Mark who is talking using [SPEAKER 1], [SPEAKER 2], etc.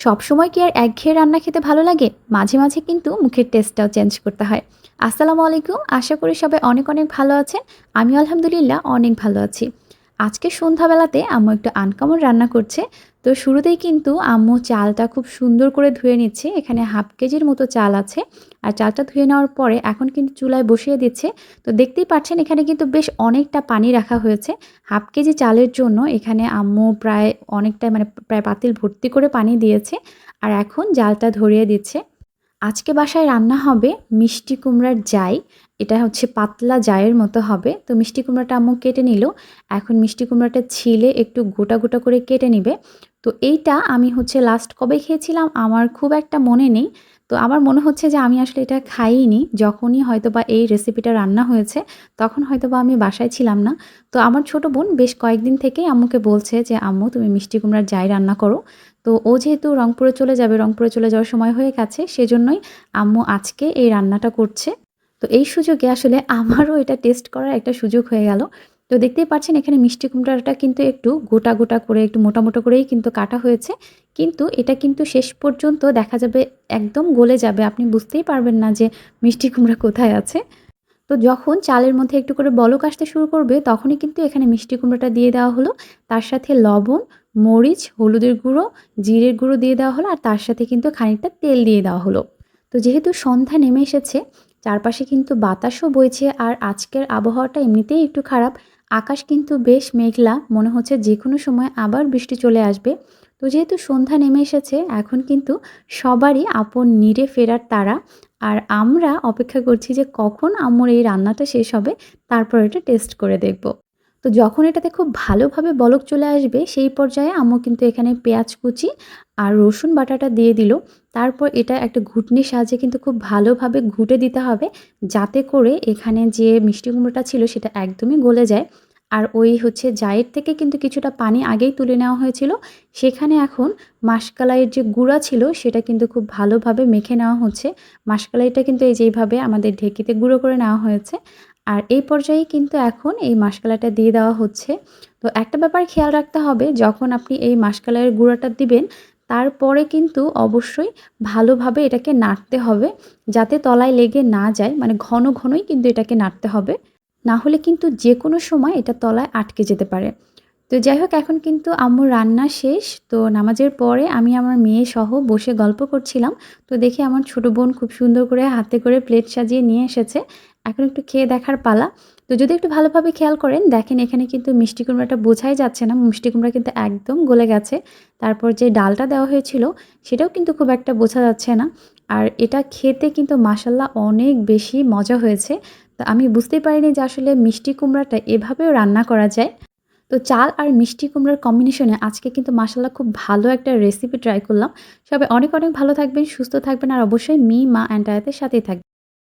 [SPEAKER 1] সবসময় কি আর একঘেয়ে রান্না খেতে ভালো লাগে? মাঝে মাঝে কিন্তু মুখের টেস্টটাও চেঞ্জ করতে হয়। আসসালামু আলাইকুম। আশা করি সবাই অনেক অনেক ভালো আছেন। আমি আলহামদুলিল্লাহ অনেক ভালো আছি। আজকে সন্ধ্যাবেলাতে আম্মু একটু আনকমন রান্না করছে, তো শুরুতেই কিন্তু আম্মু চালটা খুব সুন্দর করে ধুয়ে নিচ্ছে, এখানে হাফ কেজির মতো চাল আছে, আর চালটা ধুয়ে নেওয়ার পরে এখন কিন্তু চুলায় বসিয়ে দিচ্ছে, তো দেখতেই পাচ্ছেন এখানে কিন্তু বেশ অনেকটা পানি রাখা হয়েছে, হাফ কেজি চালের জন্য এখানে আম্মু প্রায় অনেকটাই মানে প্রায় পাতিল ভর্তি করে পানি দিয়েছে, আর এখন জালটা ধরিয়ে দিচ্ছে। আজকে বাসায় রান্না হবে মিষ্টি কুমড়ার জাই। এটা হচ্ছে পাতলা জায়ের মতো হবে। তো মিষ্টি কুমড়াটা আম্মু কেটে নিল। এখন মিষ্টি কুমড়াটা ছিলে একটু গোটা গোটা করে কেটে নিবে। তো এইটা আমি হচ্ছে লাস্ট কবে খেয়েছিলাম আমার খুব একটা মনে নেই। তো আমার মনে হচ্ছে যে আমি আসলে এটা খাইনি, যখনই হয়তো বা এই রেসিপিটা রান্না হয়েছে, তখন হয়তো বা আমি বাসায় ছিলাম না। তো আমার ছোট বোন বেশ কয়েকদিন থেকেই আম্মুকে বলছে যে, আম্মু, তুমি মিষ্টি কুমড়ার যাই রান্না করো। তো ও যেহেতু রংপুরে চলে যাবে, রংপুরে চলে যাওয়ার সময় হয়ে গেছে, সেজন্যই আম্মু আজকে এই রান্নাটা করছে। তো এই সুযোগে আসলে আমারও এটা টেস্ট করার একটা সুযোগ হয়ে গেল। তো দেখতেই পাচ্ছেন এখানে মিষ্টি কুমড়াটা কিন্তু একটু গোটা গোটা করে, একটু মোটা মোটা করেই কিন্তু কাটা হয়েছে। কিন্তু এটা কিন্তু শেষ পর্যন্ত দেখা যাবে একদম গলে যাবে। আপনি বুঝতেই পারবেন না যে মিষ্টি কুমড়া কোথায় আছে। তো যখন চালের মধ্যে একটু করে বলক আসতে শুরু করবে, তখনই কিন্তু এখানে মিষ্টি কুমড়োটা দিয়ে দেওয়া হলো। তার সাথে লবণ, মরিচ, হলুদের গুঁড়ো, জিরের গুঁড়ো দিয়ে দেওয়া হলো আর তার সাথে কিন্তু খানিকটা তেল দিয়ে দেওয়া হলো। তো যেহেতু সন্ধ্যা নেমে এসেছে, চারপাশে কিন্তু বাতাসও বইছে আর আজকের আবহাওয়াটা এমনিতেই একটু খারাপ। আকাশ কিন্তু বেশ মেঘলা, মনে হচ্ছে যে কোনো সময় আবার বৃষ্টি চলে আসবে। তো যেহেতু সন্ধ্যা নেমে এসেছে, এখন কিন্তু সবারই আপন নিরে ফেরার তারা আর আমরা অপেক্ষা করছি যে কখন আমার এই রান্নাটা শেষ হবে, তারপর এটা টেস্ট করে দেখব। তো যখন এটাতে খুব ভালোভাবে বলক চলে আসবে, সেই পর্যায়ে আম্মু কিন্তু এখানে পেঁয়াজ কুচি আর রসুন বাটাটা দিয়ে দিল। তারপর এটা একটা ঘুটনির সাহায্যে কিন্তু খুব ভালোভাবে ঘুটে দিতে হবে, যাতে করে এখানে যে মিষ্টি কুমড়োটা ছিল, সেটা একদমই গলে যায়। আর ওই হচ্ছে জায়ের থেকে কিন্তু কিছুটা পানি আগেই তুলে নেওয়া হয়েছিল। সেখানে এখন মাসকালাইয়ের যে গুঁড়া ছিল সেটা কিন্তু খুব ভালোভাবে মেখে নেওয়া হচ্ছে। মাসকালাইটা কিন্তু এই যেইভাবে আমাদের ঢেকিতে গুঁড়ো করে নেওয়া হয়েছে। আর এই পর্যায়ে কিন্তু এখন এই মাসকালাইটা দিয়ে দেওয়া হচ্ছে। তো একটা ব্যাপার খেয়াল রাখতে হবে, যখন আপনি এই মাসকালাইয়ের গুঁড়াটা দিবেন, তারপরে কিন্তু অবশ্যই ভালোভাবে এটাকে নাড়তে হবে। যাতে তলায় লেগে না যায় মানে ঘন ঘনই কিন্তু এটাকে নাড়তে হবে। না হলে কিন্তু যে কোনো সময় এটা তলায় আটকে যেতে পারে। তো যাই হোক, এখন কিন্তু আম্মুর রান্না শেষ। তো নামাজের পরে আমি আমার মেয়ে সহ বসে গল্প করছিলাম। তো দেখি আমার ছোট বোন খুব সুন্দর করে হাতে করে প্লেট সাজিয়ে নিয়ে এসেছে। এখন একটু খেয়ে দেখার পালা। তো যদি একটু ভালোভাবে খেয়াল করেন, দেখেন এখানে কিন্তু মিষ্টি কুমড়াটা বোঝাই যাচ্ছে না। মিষ্টি কুমড়া কিন্তু একদম গলে গেছে। তারপর যে ডালটা দেওয়া হয়েছিল, সেটাও কিন্তু খুব একটা বোঝা যাচ্ছে না। আর এটা খেতে কিন্তু মাসাল্লাহ অনেক বেশি মজা হয়েছে। তো আমি বুঝতে পারিনি যে আসলে মিষ্টি কুমড়াটা এভাবেও রান্না করা যায়। তো চাল আর মিষ্টি কুমড়ার কম্বিনেশনে আজকে কিন্তু মাসাল্লাহ খুব ভালো একটা রেসিপি ট্রাই করলাম। সবাই অনেক অনেক ভালো থাকবেন, সুস্থ থাকবেন আর অবশ্যই মি, মা অ্যান্ড আয়াতের সাথেই থাকবেন।